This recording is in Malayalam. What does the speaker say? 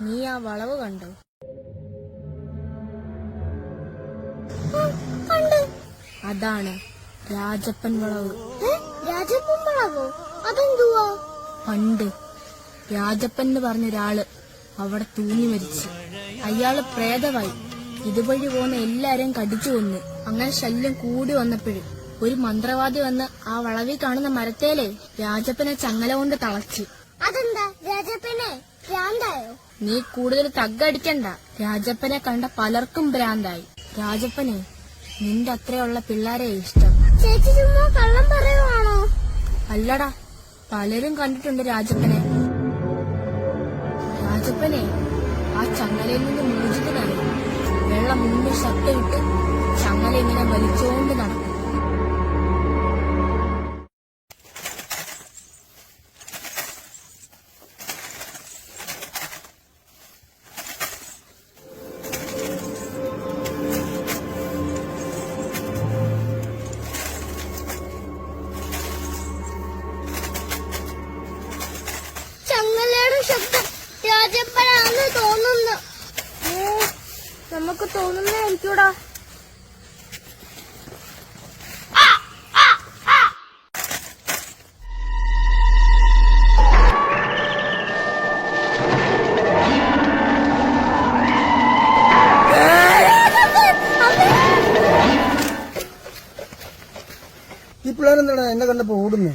നീ ആ വളവ് കണ്ടു. അതാണ് രാജപ്പൻ വളവ്. രാജപ്പൻ വളവോ? അതെന്തുവാ? പണ്ട് രാജപ്പൻ എന്ന് പറഞ്ഞ ഒരാൾ അവിടെ തൂങ്ങി മരിച്ചു. അയാൾ പ്രേതമായി ഇതുവഴി പോകുന്ന എല്ലാരെയും കടിച്ചു കൊന്ന്. അങ്ങനെ ശല്യം കൂടി വന്നപ്പോഴും ഒരു മന്ത്രവാദി വന്ന് ആ വളവിൽ കാണുന്ന മരത്തേലെ രാജപ്പനെ ചങ്ങല കൊണ്ട് തളച്ചു. നീ കൂടുതൽ തഗ്ഗടിക്കണ്ട. രാജപ്പനെ കണ്ട പലർക്കും ഭ്രാന്തായി. രാജപ്പനെ നിന്റെ അത്രയുള്ള പിള്ളേരെ ഇഷ്ടം. ചേച്ചി ചുമ്മാ കള്ളം പറയുവാണോ? അല്ലടാ പലരും കണ്ടിട്ടുണ്ട് രാജപ്പനെ. രാജപ്പനെ ആ ചങ്ങലയിൽ നിന്ന് മോചിതനായി. വെള്ളം മുമ്പിൽ ശക്തിയിട്ട് ചങ്ങല ഇങ്ങനെ വലിച്ചുകൊണ്ട് നടക്കും. നമുക്ക് തോന്നുന്നതായിരിക്കൂടാ ഈ പിള്ളേരെന്താണ് എന്നെ കണ്ടപ്പോ ഓടുന്നേ?